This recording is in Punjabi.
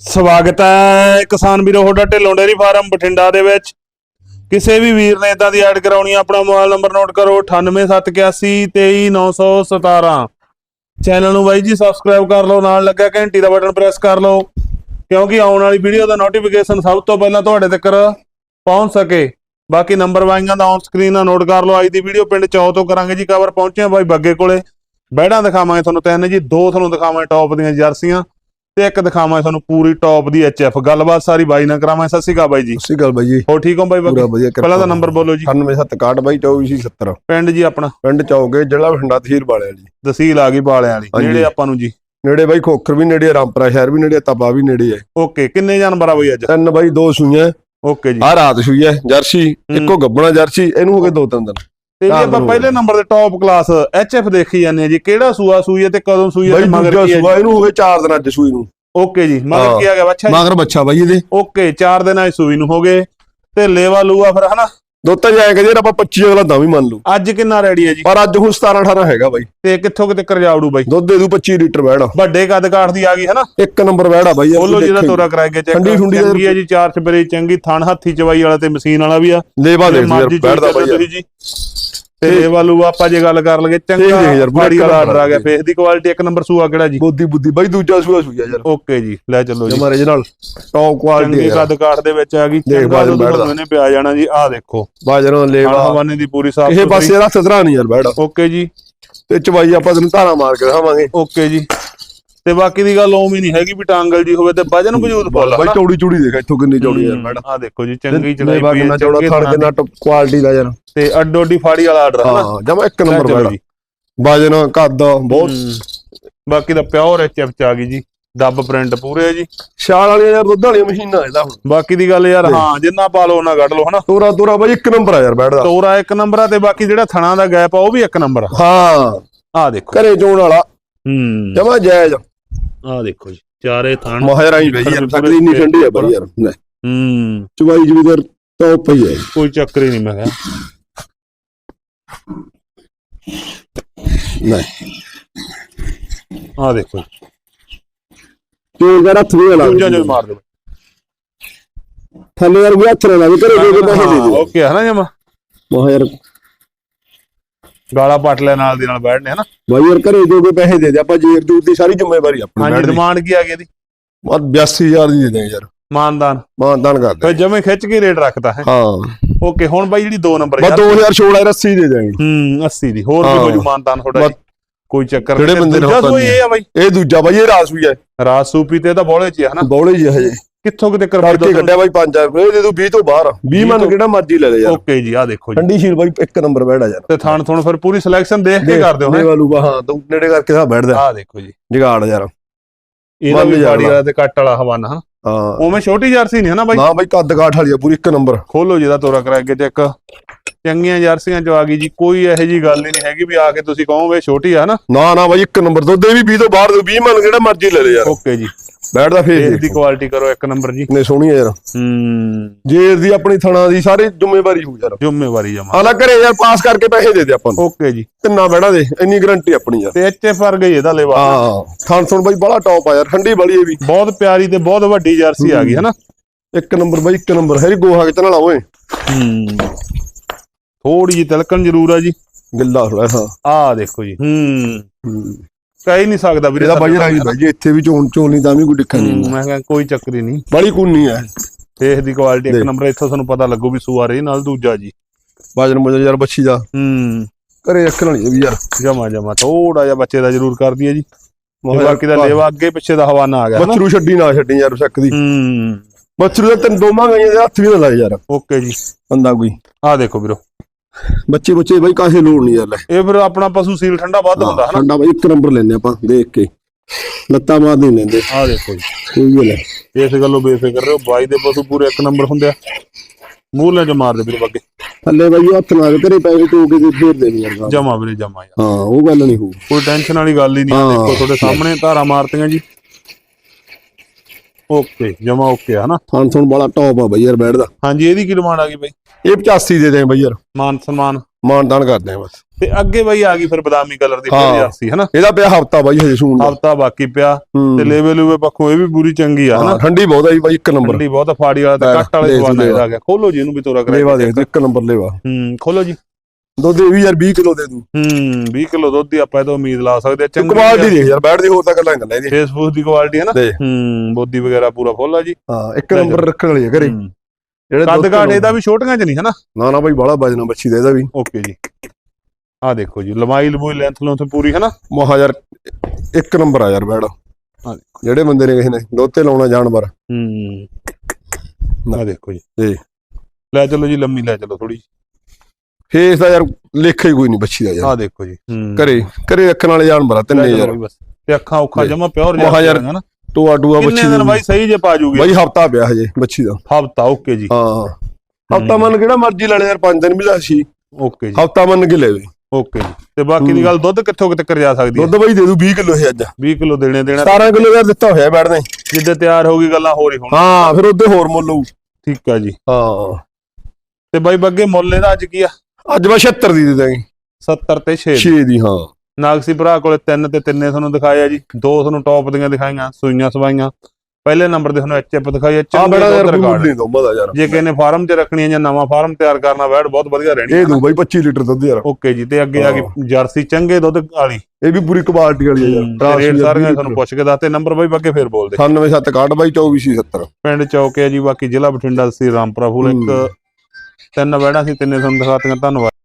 ਸਵਾਗਤ ਹੈ ਕਿਸਾਨ ਵੀਰੋ ਤੁਹਾਡਾ ਢਿੱਲੋਂ ਡੇਰੀ ਫਾਰਮ ਬਠਿੰਡਾ ਦੇ ਵਿੱਚ। ਕਿਸੇ ਵੀ ਵੀਰ ਨੇ ਇਦਾਂ ਦੀ ਐਡ ਕਰਾਉਣੀ ਆ, ਆਪਣਾ ਮੋਬਾਈਲ ਨੰਬਰ ਨੋਟ ਕਰੋ 9871823917 ਚੈਨਲ ਨੂੰ ਬਾਈ ਜੀ ਸਬਸਕ੍ਰਾਈਬ ਕਰ ਲਓ ਨਾਲ ਲੱਗਾ ਘੰਟੀ ਦਾ ਬਟਨ ਪ੍ਰੈਸ ਕਰ ਲਓ ਕਿਉਂਕਿ ਆਉਣ ਵਾਲੀ ਵੀਡੀਓ ਦਾ ਨੋਟੀਫਿਕੇਸ਼ਨ ਸਭ ਤੋਂ ਪਹਿਲਾਂ ਤੁਹਾਡੇ ਤੱਕ ਪਹੁੰਚ ਸਕੇ। ਬਾਕੀ ਨੰਬਰ ਵਾਈਆਂ ਦਾ ਔਨ ਸਕਰੀਨ ਨਾਲ ਨੋਟ ਕਰ ਲਓ ਅੱਜ ਦੀ ਵੀਡੀਓ ਪਿੰਡ ਚੌ ਤੋਂ ਕਰਾਂਗੇ ਜੀ ਕਵਰ ਪਹੁੰਚੇ ਬਾਈ ਬੱਗੇ ਕੋਲੇ। ਬੈੜਾਂ ਦਿਖਾਵਾਂਗੇ ਤੁਹਾਨੂੰ ਤਿੰਨ ਜੀ ਦੋ ਤੁਹਾਨੂੰ ਦਿਖਾਵਾਂਗੇ ਟੌਪ ਦੀਆਂ ਜਰਸੀਆਂ। ਤੇ ਇੱਕ ਦਿਖਾਵਾਂਗੇ ਤੁਹਾਨੂੰ ਪੂਰੀ ਟੌਪ ਦੀ ਐਚਐਫ ਗੱਲਬਾਤ ਸਾਰੀ ਬਾਈ ਨਾਲ ਕਰਾਵਾਂਗੇ। ਸਤਿ ਸ਼੍ਰੀ ਅਕਾਲ ਬਾਈ ਜੀ। ਸਹੀ ਗੱਲ ਬਾਈ ਜੀ। ਹੋ ਠੀਕ ਹੋ ਬਾਈ ਪੂਰਾ ਵਧੀਆ ਪਹਿਲਾਂ ਦਾ ਨੰਬਰ ਬੋਲੋ ਜੀ। 9761 ਬਾਈ 2470 ਪਿੰਡ ਜੀ ਆਪਣਾ? ਪਿੰਡ ਚੌਕੇ ਜ਼ਿਲ੍ਹਾ ਬਠਿੰਡਾ ਤਹਿਸੀਲ ਵਾਲਿਆਂ ਜੀ ਤਹਿਸੀਲ ਆ ਗਈ ਬਾਲਿਆਂ ਵਾਲੀ। ਨੇੜੇ ਆਪਾਂ ਨੂੰ ਜੀ। ਨੇੜੇ ਬਾਈ ਖੋਖਰ ਵੀ ਨੇੜੇ ਆ, ਰਾਮਪੁਰਾ ਸ਼ਹਿਰ ਵੀ ਨੇੜੇ ਆ, ਤਪਾ ਵੀ ਨੇੜੇ ਹੈ। ਓਕੇ ਕਿੰਨੇ ਜਾਨਵਰ ਆ ਬਈ ਅੱਜ? ਤਿੰਨ ਬਾਈ ਦੋ ਸੂਈਆਂ। ਓਕੇ ਜੀ। ਆ ਰਾਤ ਸੂਈ ਹੈ ਜਰਸੀ। ਇੱਕੋ ਗੱਬਣਾ ਜਰਸੀ ਇਹਨੂੰ ਹੋ ਗਏ ਦੋ ਤਿੰਨ ਦਿਨ। ਤੇ ਜੀ ਆਪਾਂ ਪਹਿਲੇ ਨੰਬਰ ਤੇ ਟੌਪ ਕਲਾਸ ਐਚਐਫ ਦੇਖੀ ਜਾਂਦੇ ਆ ਜੀ ਕਿਹੜਾ ਸੂਆ ਸੂਈ ਤੇ ਕਦੋਂ ਸੂਈ ਤੇ ਮਗਰ ਕੀ ਹੈ ਸੂਆ ਇਹਨੂੰ ਹੋ ਗਏ ਚਾਰ ਦਿਨ ਅੱਜ ਸੂਈ ਨੂੰ। ਓਕੇ ਜੀ ਮਗਰ। ਕੀ ਆ ਗਿਆ ਬੱਚਾ? ਮਗਰ ਬੱਚਾ ਬਾਈ ਇਹਦੇ। ਓਕੇ 4 ਦਿਨਾਂ ਦੀ ਸੂਈ ਨੂੰ ਹੋ ਗਏ ਤੇ ਲੇਵਾ ਲੂਆ ਫਿਰ ਹਨਾ? ਦੋ ਤਾਂ ਜਾਏ ਕਿ ਜੇ ਆਪਾਂ 25 ਅਗਲਾ ਤਾਂ ਵੀ ਮੰਨ ਲੂ ਅੱਜ ਕਿੰਨਾ ਰੈਡੀ ਹੈ ਜੀ? ਪਰ ਅੱਜ ਹੁਣ 17 18 ਹੈਗਾ ਬਾਈ। ਤੇ ਕਿੱਥੋਂ ਕਿਤੇ ਕਰਜਾਉੜੂ ਬਾਈ? ਦੁੱਧ ਦੇ ਦੂ 25 ਲੀਟਰ ਬੈੜਾ ਵੱਡੇ ਕੱਦ ਕਾਠ ਦੀ ਆ ਗਈ ਹਨਾ? ਇੱਕ ਨੰਬਰ ਬੈੜਾ ਬਾਈ ਬੋਲੋ ਜਿਹਦਾ। ਤੋਰਾ ਕਰਾਏ ਕੇ ਚੈੱਕ ਠੰਡੀ ਠੁੰਡੀ ਦਾ- ਚੰਗੀ ਹੈ ਜੀ ਚਾਰ ਚਪਰੇ ਚੰਗੀ ਥਣ ਹੱਥੀ ਚਵਾਈ ਵਾਲਾ ਤੇ ਮਸ਼ੀਨ ਵਾਲਾ ਵੀ ਆ। ਲੇਵਾ ਦੇਖ ਯਾਰ ਚੂਜ਼ ਬਾਈ ਜੀ। ਤੇ ਲੇਵਾ ਲੂਆ ਆਪਾਂ ਜੇ ਗੱਲ ਕਰ ਲਗੇ ਚੰਗਾ ਬਾੜੀ ਵਾਲਾ ਆਰਡਰ ਆ ਗਿਆ ਫੇਸ ਦੀ ਕੁਆਲਿਟੀ ਇੱਕ ਨੰਬਰ ਸੂਆ ਕਿਹੜਾ ਜੀ? ਬੁੱਧੀ ਬੁੱਧੀ। ਬਾਈ ਦੂਜਾ ਸੂਆ ਸੂਈ ਆ ਯਾਰ। ਓਕੇ ਜੀ ਲੈ ਚੱਲੋ ਜੀ। ਜਮਾ ਰੀਜਨਲ ਟੌਪ ਕੁਆਲਿਟੀ ਚੰਗੀ ਕੱਦ ਕਾਠ ਦੇ ਵਿੱਚ ਆ ਗਈ। ਚੰਗਾ। ਤੁਹਾਨੂੰ ਇਹਨੇ ਪਿਆ ਜਾਣਾ ਜੀ। ਆਹ ਦੇਖੋ। ਬਾਜਰੋਂ ਲੇਵਾ। ਹਵਾਨੇ ਦੀ ਪੂਰੀ ਸਾਫ਼ ਇਹ ਪਾਸੇ ਇਹਦਾ ਸਦਰਾ ਨਹੀਂ ਯਾਰ ਬੈੜਾ ਓਕੇ ਜੀ। ਤੇ ਚਵਾਈ ਆਪਾਂ ਤੈਨੂੰ ਧਾਰਾ ਮਾਰ ਕੇ ਦਿਖਾਵਾਂਗੇ। ਓਕੇ ਜੀ। ਤੇ ਬਾਕੀ ਦੀ ਗੱਲ ਉਵੇਂ ਨਹੀਂ ਹੈਗੀ ਵੀ ਟਾਂਗਲ ਜੀ ਹੋਵੇ ਤੇ ਵਜਨ ਵਜੂਦ ਫੁੱਲ ਬਾਈ ਚੌੜੀ ਚੌੜੀ ਦੇਖ ਇੱਥੋਂ ਕਿੰਨੀ ਚੌੜੀ ਯਾਰ ਬੈੜਾ ਆ ਦੇਖੋ ਜੀ ਚੰਗੀ ਚੜਾਈ ਪਈ ਹੈ ਚੌੜਾ ਥਣਾਂ ਕਿੰਨਾ ਟੌਪ ਕੁਆਲਿਟੀ ਦਾ ਯਾਰ। ਤੇ ਅੱਡੋ ਅੱਡੀ ਫਾੜੀ ਵਾਲਾ ਆਰਡਰ ਹੈ ਨਾ। ਜਮਾ ਇੱਕ ਲੈ ਨੰਬਰ ਜੀ। ਬਾਜਨ ਕੱਦ ਬਹੁਤ। ਬਾਕੀ ਦਾ ਪਿਓਰ ਐਚਐਫ ਚ ਆ ਗਈ ਜੀ ਡੱਬ ਪ੍ਰਿੰਟ ਪੂਰੇ ਆ ਜੀ। ਛਾਲ ਵਾਲੀਆਂ ਯਾਰ ਦੁੱਧ ਵਾਲੀਆਂ ਮਸ਼ੀਨਾਂ ਇਹਦਾ ਹੁਣ। ਬਾਕੀ ਦੀ ਗੱਲ ਯਾਰ ਹਾਂ ਜਿੰਨਾ ਪਾ ਲਓ ਉਹਨਾਂ ਕੱਢ ਲਓ ਹਨਾ। ਤੋਰਾ ਤੋਰਾ ਬਾਈ ਇੱਕ ਨੰਬਰ ਆ ਯਾਰ ਬੈੜਾ ਤੋਰਾ ਇੱਕ ਨੰਬਰ ਆ ਤੇ ਬਾਕੀ ਜਿਹੜਾ ਥਣਾ ਦਾ ਗੈਪ ਆ ਉਹ ਵੀ ਇੱਕ ਨੰਬਰ ਆ। ਹਾਂ। ਆ ਦੇਖੋ। ਘਰੇ ਚੋਣ ਵਾਲਾ। ਹੂੰ। ਜਮਾ ਜਾਇਜ਼ ਆ ਦੇਖੋ ਜੀ ਚਾਰੇ ਥਣ। ਮਹਾਰਾਜ ਬਈ ਯਾਰ ਇੰਨੀ ਠੰਡੀ ਆ ਬਾਈ ਯਾਰ ਲੈ, ਹੂੰ। ਚਵਾਈ ਜੀ ਵੀ ਟੌਪ ਹੀ ਹੈ ਕੋਈ ਚੱਕਰ ਹੀ ਨਹੀਂ ਮੈਂ ਕਿਹਾ। ਲੈ। ਆ ਦੇਖੋ ਜੀ। ਚੋਣ ਦਾ ਹੱਥ ਵੀ ਦੂਜਾ ਜੋ ਮਾਰ ਦੇ ਥੱਲੇ ਯਾਰ ਵੀ ਹੱਥ ਨਾ ਲੱਗ ਘਰੇ ਦੇ ਕੇ ਪੈਸੇ ਦੇ ਦੇ। ਓਕੇ ਹੈ ਨਾ ਜਮਾ। ਯਾਰ ਗਾਲਾ ਪੱਟ ਲੈ ਨਾਲ ਦੀ ਨਾਲ ਬੈਠਨੇ ਹਨਾ? ਬਾਈ ਯਾਰ ਘਰੇ ਜੋ ਕੇ ਪੈਸੇ ਦੇ ਦੇ ਆਪਾਂ ਜੇਬ ਜੂਬ ਦੀ ਸਾਰੀ ਜ਼ਿੰਮੇਵਾਰੀ ਆਪਣੀ ਹਾਂਜੀ ਬੈਠ ਦੀ ਡਿਮਾਂਡ ਕੀ ਆ ਗਈ ਇਹਦੀ ਬਾਤ 82000 ਦੀ ਦੇ ਦੇ ਯਾਰ। ਮਾਨਦਾਨ। ਮਾਨਦਾਨ ਕਰ ਫਿਰ ਦੇ ਜਮੇ ਖਿੱਚ ਕੇ ਰੇਟ ਰੱਖਦਾ ਹੈ? ਹਾਂ। ਓਕੇ ਹੁਣ ਬਾਈ ਜਿਹੜੀ 2 ਨੰਬਰ ਬਸ ਯਾਰ। 2000 ਛੋੜ ਆ ਰੱਸੀ ਦੇ ਦੇਣੀ। ਹੂੰ 80 ਦੀ। ਹੋਰ ਵੀ ਹਾਂ। ਕੋਈ ਮਾਨਦਾਨ ਥੋੜਾ ਬਸ ਕੋਈ ਚੱਕਰ ਜਿਹੜੇ ਨਹੀਂ। ਬੰਦੇ ਨੇ ਦੂਜਾ ਸੂਈ ਇਹ ਆ ਬਾਈ। ਇਹ ਦੂਜਾ ਬਾਈ ਇਹ ਰਾਸ ਵੀ ਹੈ। ਰਾਤ ਸੂਪੀ ਤੇ ਤਾਂ ਬੋਲੇ ਚ ਹੀ ਆ ਹਨਾ? ਬੌਲੇ ਜੀ ਹਜੇ। ਕਿੱਥੋਂ ਕਿਤੇ ਕਰਵਾ ਕਰਕੇ ਕੱਢਿਆ ਬਾਈ 5000 ਰੁਪਏ ਇਹ ਦੇ ਦੂ 20 ਤੋਂ ਬਾਹਰ। 20 ਮੰਨ ਕਿਹੜਾ ਮਰਜ਼ੀ ਲੈ ਲੈ ਯਾਰ। ਓਕੇ ਜੀ ਆ ਦੇਖੋ ਜੀ। ਠੰਡੀ ਸ਼ੀਲ ਬਾਈ ਇੱਕ ਨੰਬਰ ਬੈਠਾ ਯਾਰ। ਤੇ ਥਾਣ ਥੁਣ ਫਿਰ ਪੂਰੀ ਸਿਲੈਕਸ਼ਨ ਦੇਖ ਕੇ ਕਰ ਦਿਓ ਨੇ ਹੈ ਵਾਲੂ ਹਾਂ ਤੂੰ ਨੇੜੇ ਕਰਕੇ ਸਾ ਬੈਠਦਾ। ਆ ਦੇਖੋ ਜੀ। ਜਗਾੜ ਯਾਰ। ਇਹਦਾ ਵੀ ਲਾ। ਵਾਲਾ ਤੇ ਕੱਟ ਵਾਲਾ ਹਵਾਨਾ ਹਾਂ ਹਾਂ। ਉਵੇਂ ਛੋਟੀ ਜਰਸੀ ਨਹੀਂ ਹਨਾ ਬਾਈ? ਨਾ ਬਾਈ ਕੱਦ ਕਾਠ ਵਾਲੀ ਆ ਪੂਰੀ ਇੱਕ ਨੰਬਰ। ਖੋਲੋ ਜਿਹਦਾ ਤੋਰਾ ਕਰਾ ਕੇ ਚੈੱਕ ਚੰਗੀਆਂ ਜਰਸੀਆਂ ਚ ਆ ਗਈ ਜੀ ਕੋਈ ਇਹੋ ਜੀ ਗੱਲ ਹੀ ਨਹੀਂ ਹੈਗੀ ਵੀ ਆ ਕੇ ਤੁਸੀਂ ਕਹੋਗੇ ਛੋਟੀ ਆ ਨਾ ਨਾ ਨਾ ਬਾਈ ਇੱਕ ਨੰਬਰ ਦੁੱਧ ਇਹ ਵੀ 20 ਤੋਂ ਬਾਹਰ 20 ਮੰਨ ਕਿਹੜਾ ਮਰਜ਼ੀ ਲੈ ਲੈ ਯਾਰ। ਓਕੇ ਜੀ। ਬੈਠਦਾ ਫੇਰ ਇਸ ਦੀ ਕੁਆਲਿਟੀ ਕਰੋ ਇੱਕ ਨੰਬਰ ਜੀ। ਨੇ ਸੋਹਣੀ ਆ ਯਾਰ। ਹੂੰ। ਜੇ ਦੀ ਆਪਣੀ ਥਣਾ ਦੀ ਸਾਰੀ ਜ਼ਿੰਮੇਵਾਰੀ ਹੋ ਯਾਰ। ਜ਼ਿੰਮੇਵਾਰੀ ਜਮਾ ਹਾਲਾ ਘਰੇ ਯਾਰ ਪਾਸ ਕਰਕੇ ਪੈਸੇ ਦੇ ਦੇ ਆਪਾਂ ਨੂੰ। ਓਕੇ ਜੀ। ਤਿੰਨਾ ਬੈਠਾ ਦੇ ਇੰਨੀ ਗਰੰਟੀ ਆਪਣੀ ਯਾਰ। ਤੇ ਐਚਐਫ ਵਰ ਗਈ ਇਹਦਾ ਲੈਵਾ। ਹਾਂ ਥਣ ਥਣ ਬਾਈ ਬੜਾ ਟੌਪ ਆ ਯਾਰ ਠੰਡੀ ਬੜੀ ਇਹ ਵੀ। ਬਹੁਤ ਪਿਆਰੀ ਤੇ ਬਹੁਤ ਵੱਡੀ ਜਰਸੀ ਆ ਗਈ ਹਨਾ? ਇੱਕ ਨੰਬਰ ਬਾਈ ਇੱਕ ਨੰਬਰ। ਹੈ ਗੋਹਾ ਕਿਤੇ ਨਾਲ ਓਏ। ਹੂੰ। ਥੋੜੀ ਜਿਹੀ ਤਿਲਕਣ ਜ਼ਰੂਰ ਆ ਜੀ। ਗਿੱਲਾ ਥੋੜਾ ਹਾਂ। ਆ ਦੇਖੋ ਜੀ। ਹੂੰ। ਕਹਿ ਹੀ ਨਹੀਂ ਸਕਦਾ ਵੀਰੇ ਇਹਦਾ ਬਾਈ ਰਾਈ ਬਾਈ ਜੀ ਇੱਥੇ ਵੀ ਚੋਣ ਚੋਣੀ ਤਾਂ ਵੀ ਕੋਈ ਦਿੱਕਤ ਨਹੀਂ ਹੂੰ, ਮੈਂ ਕਿਹਾ ਕੋਈ ਚੱਕਰ ਹੀ ਨਹੀਂ। ਬੜੀ ਕੁੰਨੀ ਹੈ। ਫੇਸ ਦੀ ਕੁਆਲਿਟੀ ਇੱਕ ਦੇਖ। ਨੰਬਰ ਇੱਥੋਂ ਤੁਹਾਨੂੰ ਪਤਾ ਲੱਗੂ ਵੀ ਸੂਆ ਰਹੀ ਨਾਲ ਦੂਜਾ ਜੀ। ਬਾਜਨ ਮੁਜਰ ਯਾਰ ਬੱਚੀ ਦਾ। ਹੂੰ। ਘਰੇ ਰੱਖਣ ਵਾਲੀ ਵੀ ਯਾਰ। ਜਮਾ ਜਮਾ ਥੋੜਾ ਜਿਹਾ ਬੱਚੇ ਦਾ ਜ਼ਰੂਰ ਕਰ ਦਈਏ ਜੀ। ਬਾਕੀ ਦਾ ਲੇਵਾ ਅੱਗੇ ਪਿੱਛੇ ਦਾ ਹਵਾਨਾ ਆ ਗਿਆ? ਬੱਚਰੂ ਛੱਡੀ ਨਾ ਛੱਡੀ ਯਾਰ ਸ਼ੱਕ ਦੀ। ਹੂੰ। ਬੱਚਰੂ ਦਾ ਤੈਨੂੰ ਦੋਵਾਂ ਗਈਆਂ ਦੇ ਹੱਥ ਵੀ ਨਾ ਲਾਏ ਯਾਰ। ਓਕੇ ਜੀ। ਬੰਦਾ ਕੋਈ। ਆ ਦੇਖੋ ਵੀਰੋ। ਬੱਚੇ ਬੱਚੇ ਬਾਈ ਕਾਸੇ ਲੋੜ ਨਹੀਂ ਯਾਰ ਲੈ। ਇਹ ਫਿਰ ਆਪਣਾ ਪਸ਼ੂ ਸੀਲ ਠੰਡਾ ਵੱਧ ਹੁੰਦਾ ਹਨਾ? ਠੰਡਾ ਬਾਈ ਇੱਕ ਨੰਬਰ ਲੈਨੇ ਆਪਾਂ ਦੇਖ ਕੇ। ਲੱਤਾਂ ਮਾਰ ਨਹੀਂ ਲੈਂਦੇ। ਆ ਦੇਖੋ ਜੀ। ਕੋਈ ਗੱਲ ਹੈ ਇਸ ਗੱਲੋਂ ਬੇਫਿਕਰ ਰਹੋ ਬਾਈ ਦੇ ਪਸ਼ੂ ਪੂਰੇ ਇੱਕ ਨੰਬਰ ਹੁੰਦੇ ਆ। ਮੂਹਲੇ ਚ ਮਾਰਦੇ ਵੀਰੇ ਬੱਗੇ। ਥੱਲੇ ਬਾਈ ਹੱਥ ਲਾ ਕੇ ਘਰੇ ਪੈਸੇ ਟੋ ਕੇ ਤੇ ਫੇਰ ਦੇਣੀ ਯਾਰ। ਜਮਾ ਵੀਰੇ ਜਮਾ ਯਾਰ। ਹਾਂ ਉਹ ਗੱਲ ਨਹੀਂ ਹੋਊ। ਕੋਈ ਟੈਨਸ਼ਨ ਵਾਲੀ ਗੱਲ ਹੀ ਨਹੀਂ ਆ। ਦੇਖੋ ਤੁਹਾਡੇ ਸਾਹਮਣੇ ਧਾਰਾ ਮਾਰਤੀਆਂ ਜੀ। ਓਕੇ ਜਮਾ ਓਕੇ ਹਨਾ? ਥਣ ਥਣ ਬੜਾ ਟੌਪ ਆ ਬਾਈ ਯਾਰ ਬੈਠਦਾ ਹਾਂਜੀ ਇਹਦੀ ਕੀ ਡਿਮਾਂਡ ਆ ਗਈ ਬਾਈ? ਇਹ 85 ਦੇ ਦੇ ਬਾਈ ਯਾਰ। ਮਾਨ ਸਨਮਾਨ। ਮਾਨਦਾਨ ਕਰਦੇ ਆ ਬਸ। ਤੇ ਅੱਗੇ ਬਾਈ ਆ ਗਈ ਫਿਰ ਬਦਾਮੀ ਕਲਰ ਦੀ। ਫਿਰ ਜਰਸੀ ਹਨਾ? ਇਹਦਾ ਪਿਆ ਹਫਤਾ ਬਾਈ ਹਜੇ ਸੂਣ ਦਾ। ਹਫਤਾ ਬਾਕੀ ਪਿਆ। ਤੇ ਲੇਵੇ ਲੂਵੇ ਪੱਖੋਂ ਇਹ ਵੀ ਪੂਰੀ ਚੰਗੀ ਆ ਹਨਾ? ਹਾਂ, ਠੰਡੀ ਬਹੁਤ ਆ ਜੀ ਬਾਈ ਇੱਕ ਨੰਬਰ। ਠੰਡੀ ਬਹੁਤ ਫਾੜੀ ਵਾਲਾ ਤੇ ਕੱਟ ਵਾਲੇ ਦੇਖ ਲੇਵਾ। ਆ ਗਿਆ। ਖੋਲੋ ਜੀ ਇਹਨੂੰ ਵੀ ਤੋਰਾ ਲੇਵਾ ਕਰਾ ਦੇਖ ਤੂੰ ਇੱਕ ਨੰਬਰ ਲੇਵਾ। ਹੂੰ ਖੋਲੋ ਜੀ। ਦੁੱਧ ਇਹ ਵੀ ਯਾਰ 20 ਕਿਲੋ ਦੇ ਦੂ। ਹੂੰ 20 ਕਿਲੋ ਦੁੱਧ ਦੀ ਆਪਾਂ ਇਹ ਤੋਂ ਉਮੀਦ ਲਾ ਸਕਦੇ ਆ ਚੰਗੀ ਕੁਆਲਿਟੀ ਦੇਖ ਯਾਰ ਬੈਠ ਦੀ ਹੋਰ ਤਾਂ ਗੱਲਾਂ ਗੱਲਾਂ ਇਹਦੀ ਫੇਸਬੁੱਕ ਦੀ ਕੁਆਲਿਟੀ ਹੈ ਨਾ। ਹੂੰ ਬੋਦੀ ਵਗੈਰਾ ਪੂਰਾ ਫੁੱਲ ਆ ਜੀ। ਹਾਂ ਇੱਕ ਨੰਬਰ ਰੱਖਣ ਵਾਲੀ ਹੈ ਘਰੇ। ਜਿਹੜੇ ਕੱਦ ਘਾਟ ਇਹਦਾ ਵੀ ਛੋਟੀਆਂ ਚ ਨਹੀਂ ਹੈ ਨਾ? ਨਾ ਨਾ ਬਾਈ ਬਾਲਾ ਵਜਣਾ ਬੱਚੀ ਦਾ ਇਹਦਾ ਵੀ। ਓਕੇ ਜੀ। ਆ ਦੇਖੋ ਜੀ ਲੰਬਾਈ ਲੰਬੂਈ ਲੈਂਥ ਲੋਂ ਤੇ ਪੂਰੀ ਹੈ ਨਾ? ਮਹਾ ਯਾਰ ਇੱਕ ਨੰਬਰ ਆ ਯਾਰ ਬੈੜ। ਜਿਹੜੇ ਬੰਦੇ ਨੇ ਕਿਸੇ ਨੇ ਦੁੱਧ ਤੇ ਲਾਉਣਾ ਜਾਨਵਰ। ਹੂੰ। ਆ ਦੇਖੋ ਜੀ। ਲੈ ਚਲੋ ਜੀ ਲੰਮੀ ਲੈ ਚਲੋ ਥੋੜੀ ਫੇਸ ਦਾ ਯਾਰ ਲੇਖਾ ਹੀ ਕੋਈ ਨਹੀਂ ਬੱਚੀ ਦਾ ਯਾਰ। ਆ ਦੇਖੋ ਜੀ। ਘਰੇ ਘਰੇ ਰੱਖਣ ਵਾਲੇ ਜਾਨਵਰ ਆ ਲੈ ਤਿੰਨੇ ਯਾਰ ਤੇ ਅੱਖਾਂ ਔਖਾ ਲੈ। ਜਮਾ ਪਿਓਰ ਯਾਰ ਹੈ ਨਾ। ਟੋਆ ਟੂਆ ਬੱਚੀ ਕਿੰਨੇ ਦਿਨ ਬਾਈ ਸਹੀ ਜੇ ਪਾ ਜੂਗੀ? ਬਾਈ ਹਫਤਾ ਪਿਆ ਹਜੇ ਬੱਚੀ ਦਾ। ਹਫਤਾ ਓਕੇ ਜੀ। ਹਾਂ। ਹਫਤਾ ਮੰਨ ਕਿਹੜਾ ਮਰਜ਼ੀ ਲੈ ਲੈ ਯਾਰ 5 ਦਿਨ ਵੀ ਦਾ ਸੀ। ਓਕੇ ਜੀ। ਹਫਤਾ ਮੰਨ ਕੇ ਲੈਵੇ ਓਕੇ ਜੀ। ਤੇ ਬਾਕੀ ਦੀ ਗੱਲ ਦੁੱਧ ਕਿੱਥੋਂ ਕਿੱਥੇ ਜਾ ਸਕਦੀ ਹੈ? ਦੁੱਧ ਬਾਈ ਦੇ ਦੂ 20 ਕਿਲੋ ਹੈ ਅੱਜ। 20 ਕਿਲੋ ਦੇਣੇ ਦੇਣਾ। 17 ਕਿਲੋ ਯਾਰ ਦਿੱਤਾ ਹੋਇਆ ਬੈੜ ਨੇ। ਜਿੱਦੇ ਤਿਆਰ ਹੋ ਗਈ ਗੱਲਾਂ ਹੋਰ ਹੀ ਹੋਣ। ਹਾਂ ਫਿਰ ਉਹਦੇ ਹੋਰ ਮੁੱਲ ਹੋਊ। ਠੀਕ ਆ ਜੀ। ਹਾਂ। ਤੇ ਬਾਈ ਬੱਗੇ ਮੁੱਲ ਇਹਦਾ ਅੱਜ ਕੀ ਆ? ਅੱਜ ਮੈਂ 76 ਦੀ ਦੇ ਦਾਂਗੇ 70 ਤੇ 6 6 ਦੀ ਹਾਂ। ਨਾਗਸੀ ਭਰਾ ਕੋਲੇ ਤਿੰਨ ਤੇ ਤਿੰਨੇ ਤੁਹਾਨੂੰ ਦਿਖਾਏ ਆ ਜੀ। ਦੋ ਤੁਹਾਨੂੰ ਟੌਪ ਦੀਆਂ ਦਿਖਾਈਆਂ ਸੂਈਆਂ ਸਵਾਈਆਂ। ਪਹਿਲੇ ਨੰਬਰ ਤੇ ਤੁਹਾਨੂੰ ਐਚਐਫ ਦਿਖਾਈ ਆ ਚੰਗੇ ਦੁੱਧ ਰਿਕਾਰਡ ਨਹੀਂ ਦਊਂਗਾ ਯਾਰ। ਜੇ ਕਿਸੇ ਨੇ ਫਾਰਮ 'ਚ ਰੱਖਣੀ ਹੈ ਜਾਂ ਨਵਾਂ ਫਾਰਮ ਤਿਆਰ ਕਰਨਾ ਵੈੜ ਬਹੁਤ ਵਧੀਆ ਰਹਿਣੀ ਇਹ ਹੈ ਦੂ ਬਾਈ 25 ਲੀਟਰ ਦੁੱਧ ਯਾਰ। ਓਕੇ ਜੀ ਤੇ ਅੱਗੇ ਆ ਗਈ ਜਰਸੀ ਚੰਗੇ ਦੁੱਧ ਵਾਲੀ ਇਹ ਵੀ ਪੂਰੀ ਕੁਆਲਿਟੀ ਵਾਲੀ ਹੈ ਯਾਰ ਰੇਟ ਸਾਰੀਆਂ ਤੁਹਾਨੂੰ ਪੁੱਛ ਕੇ ਦੱਸਤੇ। ਨੰਬਰ ਬਾਈ ਬੱਗੇ ਫੇਰ ਬੋਲ ਦੇ 9761 ਬਾਈ 2470 ਪਿੰਡ ਚੌਕ ਹੈ ਜੀ ਬਾਕੀ ਜ਼ਿਲ੍ਹਾ ਬਠਿੰਡਾ ਸੀ ਰਾਮਪੁਰਾ ਫੂਲ ਇੱਕ ਤਿੰਨ ਵੈੜਾਂ ਸੀ ਤਿੰਨੇ ਤੁਹਾਨੂੰ ਦਿਖਾਤੀਆਂ ਧੰਨਵਾਦ।